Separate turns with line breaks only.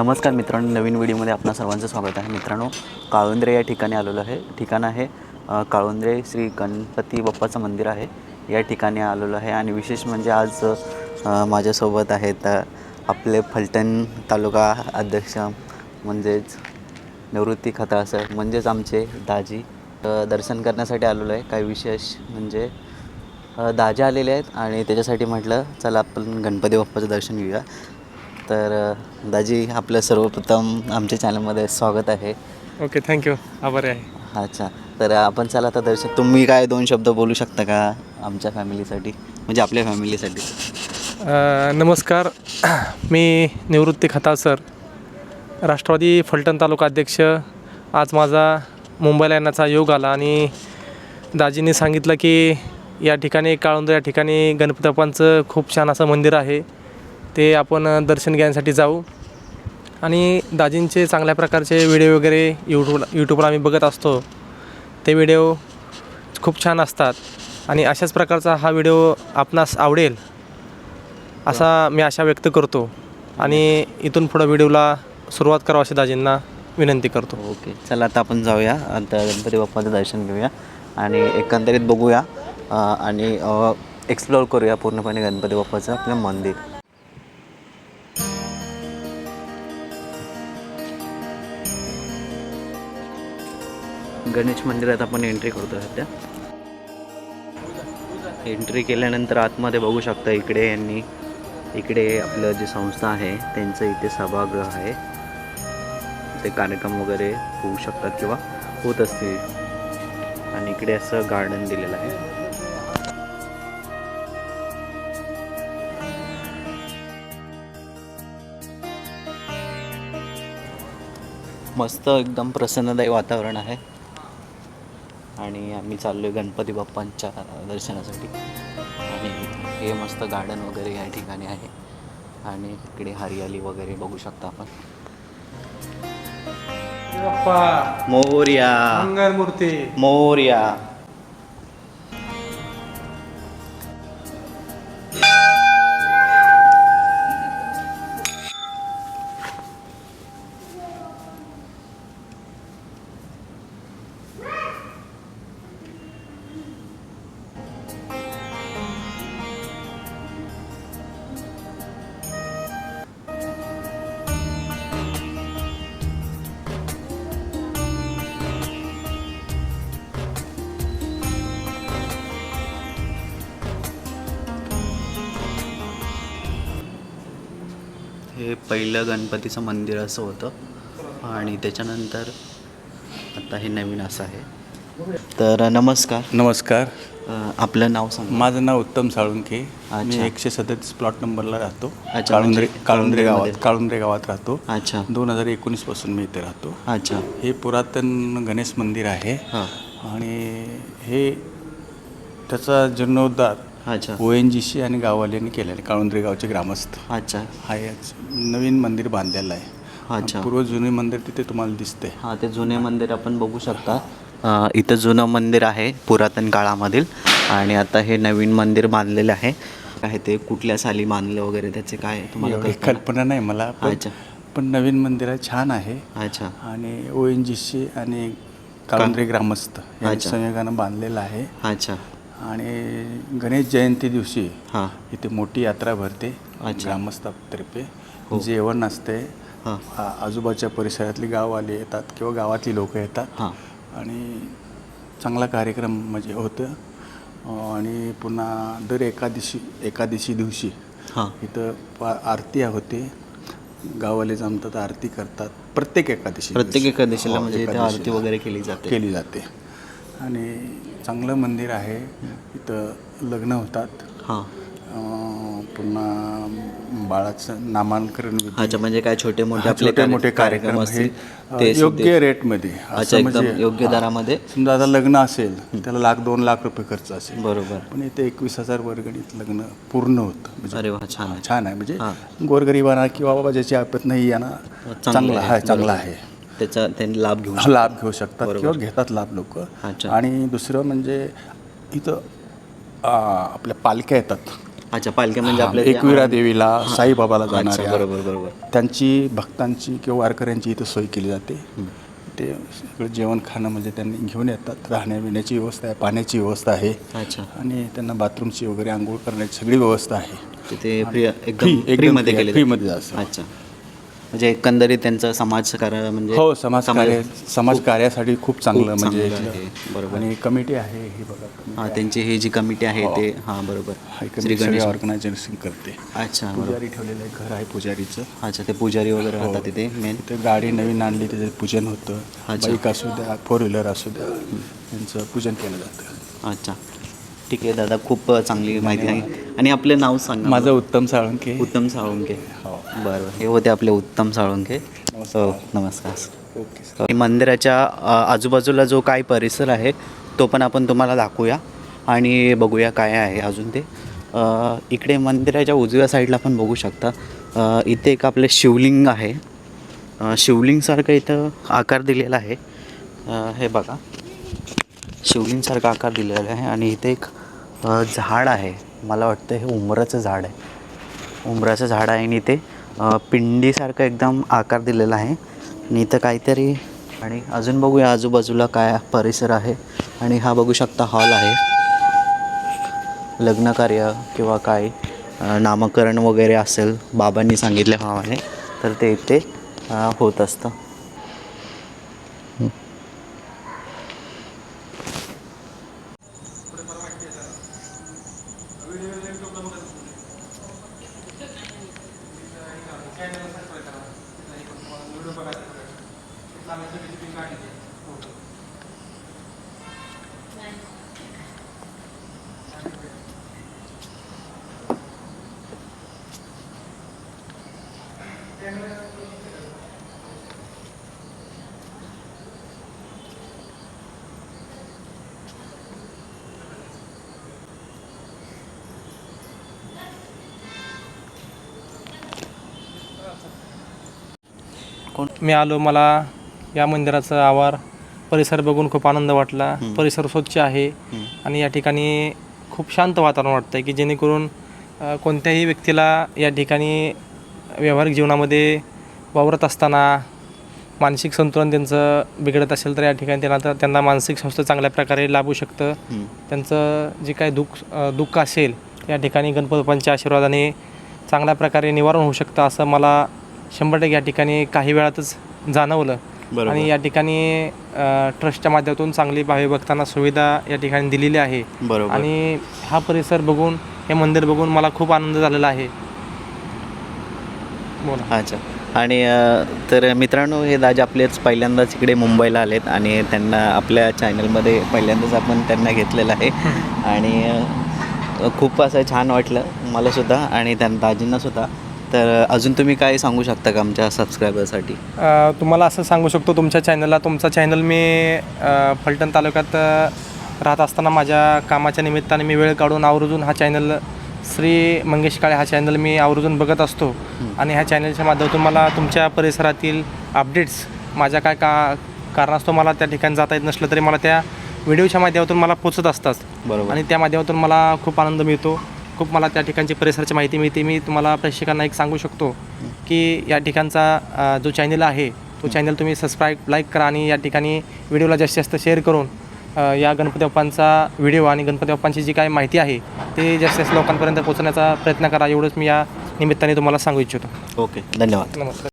नमस्कार मित्रांनो नवीन व्हिडिओमध्ये आपणा सर्वांचं स्वागत आहे. मित्रांनो काळुंद्रे या ठिकाणी आलेलो आहे. ठिकाण आहे काळुंद्रे श्री गणपती बाप्पाचं मंदिर आहे. या ठिकाणी आलेलो आहे आणि विशेष म्हणजे आज माझ्यासोबत आहेत आपले फलटण तालुका अध्यक्ष म्हणजेच निवृत्ती खताळ सर म्हणजेच आमचे दाजी. दर्शन करण्यासाठी आलेलो आहे. काही विशेष म्हणजे दाजे आलेले आहेत आणि त्याच्यासाठी म्हटलं चला आपण गणपती बाप्पाचं दर्शन घेऊया. तर दाजी आपलं सर्वप्रथम आमच्या चॅनलमध्ये स्वागत आहे.
ओके थँक्यू आभारी आहे.
अच्छा. तर आपण चला आता दर्शन तुम्ही काय दोन शब्द बोलू शकता का आमच्या फॅमिलीसाठी? म्हणजे आपल्या फॅमिलीसाठी.
अ, नमस्कार. मी निवृत्ती खताळ सर. राष्ट्रवादी फलटण तालुका अध्यक्ष. आज माझा मुंबईला येण्याचा योग आला आणि दाजींनी सांगितलं की या ठिकाणी काळुंदर या ठिकाणी गणपती बाप्पांचं खूप छान असं मंदिर आहे. ते आपण दर्शन घेण्यासाठी जाऊ. आणि दाजींचे चांगल्या प्रकारचे व्हिडिओ वगैरे यूट्यूबला यूट्यूबला आम्ही बघत असतो. ते व्हिडिओ खूप छान असतात. आणि अशाच प्रकारचा हा व्हिडिओ आपणास आवडेल असा मी आशा व्यक्त करतो. आणि इथून पुढं व्हिडिओला सुरुवात करावं अशी दाजींना विनंती करतो.
ओके चला आता आपण जाऊया. आता गणपती बाप्पाचं दर्शन घेऊया. आणि एकंदरीत बघूया. आणि एक्सप्लोअर करूया पूर्णपणे गणपती बाप्पाचं आपलं मंदिर. गणेश मंदिरात आपण एंट्री करतो सध्या. एंट्री केल्यानंतर आतमध्ये बघू शकता इकडे यांनी इकडे आपलं जे संस्था आहे त्यांचं इथे सभागृह आहे. ते कार्यक्रम वगैरे होऊ शकतात किंवा होत असतील. आणि इकडे असं गार्डन दिलेलं आहे. मस्त एकदम प्रसन्नदायी वातावरण आहे. आणि आम्ही चाललो आहे गणपती बाप्पांच्या दर्शनासाठी. आणि हे मस्त गार्डन वगैरे या ठिकाणी आहे. आणि इकडे हरियाली वगैरे बघू शकता आपण. मोर्या.
मूर्ती
मोर्या. हे पहिलं गणपतीचं मंदिर असं होतं. आणि त्याच्यानंतर आता हे नवीन असं आहे. तर नमस्कार.
नमस्कार.
आपलं नाव सांगा.
माझं नाव उत्तम साळुंखे. मी. एकशे सदतीस प्लॉट नंबरला राहतो. काळुंद्रे
म्हणजे
काळुंद्रे गावात. काळुंद्रे गावात राहतो.
अच्छा.
दोन हजार एकोणीसपासून मी इथे राहतो.
अच्छा.
हे पुरातन गणेश मंदिर आहे.
हां.
आणि हे त्याचा जीर्णोद्धार
अच्छा.
ओ एन जी सी आणि गाववाल्यांनी केलेलं आहे. काळुंद्रे गावचे ग्रामस्थ.
अच्छा.
हा याच नवीन मंदिर बांधलेलं आहे.
अच्छा.
पूर्व जुने मंदिर तिथे तुम्हाला दिसते
हां ते जुने मंदिर आपण बघू शकता. अ, इथं जुनं मंदिर आहे पुरातन काळामधील आणि आता हे नवीन मंदिर बांधलेलं आहे. काय ते कुठल्या साली बांधलं वगैरे त्याचे काय तुम्हाला
एवढी
कल्पना?
कल्पना नाही मला पण-
अच्छा.
पण नवीन मंदिर आहे छान आहे.
अच्छा.
आणि ओ एन जी सी आणि काळुंद्रे ग्रामस्थ यांच्या. संयोगानं बांधलेलं आहे.
अच्छा.
आणि गणेश जयंती दिवशी
हां.
इथे मोठी यात्रा भरते. ग्रामस्थातर्फे.
हो.
जेवण असते
हां.
आजूबाजूच्या परिसरातली गाववाले येतात किंवा गावातली लोक येतात.
हां.
आणि चांगला कार्यक्रम म्हणजे होतं. आणि पुन्हा दर एकादशी एकादशी दिवशी
हां.
इथं पा आरती होते. गाववाले जमतात आरती करतात. प्रत्येक एकादशी
प्रत्येक. एकादशीला
हो,
म्हणजे. आरती वगैरे केली जाते.
केली जाते. आणि चांगलं मंदिर आहे. इथं लग्न होतात.
हां.
पुन्हा बाळाचं नामांकन.
अच्छा म्हणजे काय छोटे मोठे आपले
छोटे मोठे कार्यक्रम
असतील ते
योग्य रेटमध्ये.
अच्छा एकदम
म्हणजे
योग्य. दरामध्ये?
समजा आता लग्न असेल त्याला लाख दोन लाख रुपये खर्च असेल.
बरोबर.
पण इथे एकवीस हजार वर्गणीत लग्न पूर्ण होतं. म्हणजे
अरे वा छान आहे.
छान आहे. म्हणजे. गोरगरिबांना किंवा बाबा ज्याची आपत नाही यांना
चांगलं
चांगला
आहे,
चांगला. आहे.
त्याचा त्यांनी लाभ घेऊ
लाभ घेऊ शकतात
बरोबर.
किंवा घेतात लाभ लोक.
अच्छा.
आणि दुसरं म्हणजे इथं आ, आपल्या पालख्या येतात.
अच्छा पालख्या म्हणजे आपल्या
एकविरा देवीला साईबाबाला
अच्छा
जाणाऱ्या.
बरोबर बरोबर.
त्यांची भक्तांची किंवा वारकऱ्यांची इथं सोय केली जाते. ते सगळं जेवण खाणं म्हणजे त्यांनी घेऊन येतात. राहण्यापिण्याची व्यवस्था आहे पाण्याची व्यवस्था आहे.
अच्छा.
आणि त्यांना बाथरूमची वगैरे आंघोळ करण्याची सगळी व्यवस्था आहे.
तिथे फ्री एकदम
फ्री एकदम
फ्रीमध्ये
free-
केले
फ्रीमध्ये जायचं.
अच्छा. म्हणजे एकंदरीत त्यांचं समाजकार्य म्हणजे
हो समाज कार्य समाज कार्यासाठी खूप चांगलं
खूप
म्हणजे
चांगलं. आहे, बरोबर.
आणि कमिटी आहे ही बघा.
हां त्यांची ही जी कमिटी आहे ते हां बरोबर.
ही
श्री गणेश
ऑर्गनायझेशन करते.
अच्छा बरोबर.
पुजारी ठेवलेलं आहे घर आहे पुजारीचं.
अच्छा ते पुजारी वगैरे राहतात तिथे मेन
ते गाडी नवीन आणली त्याचं पूजन होतं.
अच्छा.
बाईक असू द्या फोर व्हीलर असू द्या त्यांचं पूजन केलं जातं.
अच्छा. ठीक आहे दादा खूप चांगली माहिती आहे. आणि आपले नाव सांगा
माझं उत्तम साळुंके.
उत्तम साळुंके.
हो.
बरं हे होते आपले उत्तम साळुंखे. हो नमस्कार.
ओके
मंदिराच्या अ, आजूबाजूला जो काय परिसर आहे तो पण आपण तुम्हाला दाखवूया. आणि बघूया काय आहे अजून ते. अ, इकडे मंदिराच्या उजव्या साईडला पण बघू शकता. अ, इथे एक आपले शिवलिंग आहे. अ, शिवलिंगसारखं इथं आकार दिलेला आहे. अ, हे बघा. शिवलिंगसारखा आकार दिलेला आहे आणि इथे एक अ, झाड आहे. मला वाटतं हे उमराचं झाड आहे. उमराचं झाड आहे आणि इथे पिंडीसारखं एकदम आकार दिलेला आहे. आणि इथं काहीतरी आणि अजून बघूया आजूबाजूला काय परिसर आहे. आणि हा बघू शकता हॉल आहे. लग्नकार्य किंवा काय नामकरण वगैरे असेल बाबांनी सांगितल्याप्रमाणे तर ते इथे होत असतं.
मी आलो मला या मंदिराचा आवार परिसर बघून खूप आनंद वाटला परिसर स्वच्छ आहे आणि या ठिकाणी खूप शांत वातावरण वाटतं आहे की जेणेकरून कोणत्याही व्यक्तीला या ठिकाणी व्यावहारिक जीवनामध्ये वावरत असताना मानसिक संतुलन त्यांचं बिघडत असेल तर या ठिकाणी त्यांना तर त्यांना मानसिक स्वास्थ्य चांगल्या प्रकारे लाभू शकतं. त्यांचं जे काही दुःख दुःख असेल या ठिकाणी गणपतीबाप्पांच्या आशीर्वादाने चांगल्या प्रकारे निवारण होऊ शकतं असं मला शंभर टक्के या ठिकाणी काही वेळातच जाणवलं. आणि या ठिकाणी ट्रस्टच्या माध्यमातून चांगली भावी भक्तांना सुविधा या ठिकाणी दिलेली आहे.
बरोबर.
आणि हा परिसर बघून हे मंदिर बघून मला खूप आनंद झालेला आहे. बोला.
अच्छा. आणि तर मित्रांनो हे दादा आपलेच पहिल्यांदाच इकडे मुंबईला आलेत आणि त्यांना आपल्या चॅनलमध्ये पहिल्यांदाच आपण त्यांना घेतलेलं आहे. आणि खूप असं छान वाटलं मला सुद्धा आणि त्या दाजींना सुद्धा तर अजून तुम्ही काय सांगू शकता का आमच्या सबस्क्रायबरसाठी
तुम्हाला असं सांगू शकतो तुमच्या चॅनलला तुमचा चॅनल मी फलटण तालुक्यात राहत असताना माझ्या कामाच्या निमित्ताने मी वेळ काढून आवर्जून हा चॅनल श्री मंगेश काळे हा चॅनल मी आवर्जून बघत असतो. आणि ह्या चॅनलच्या माध्यमातून मला तुमच्या परिसरातील अपडेट्स माझ्या काय का कारणास्तव मला त्या ठिकाणी जाता येत नसलं तरी मला त्या व्हिडिओच्या माध्यमातून मला पोचत असतात.
बरोबर.
आणि त्या माध्यमातून मला खूप आनंद मिळतो. खूप मला त्या ठिकाणची परिसराची माहिती मिळते. मी तुम्हाला प्रेक्षकांना एक सांगू शकतो की या ठिकाणचा जो चॅनल आहे तो चॅनल तुम्ही सबस्क्राईब लाईक करा आणि या ठिकाणी व्हिडिओला जास्तीत जास्त शेअर करून या गणपती बाप्पांचा व्हिडिओ आणि गणपती बाप्पांची जी काही माहिती आहे ते जास्तीत जास्त लोकांपर्यंत पोहोचण्याचा प्रयत्न करा. एवढंच मी या निमित्ताने तुम्हाला सांगू इच्छितो.
ओके धन्यवाद.
नमस्कार.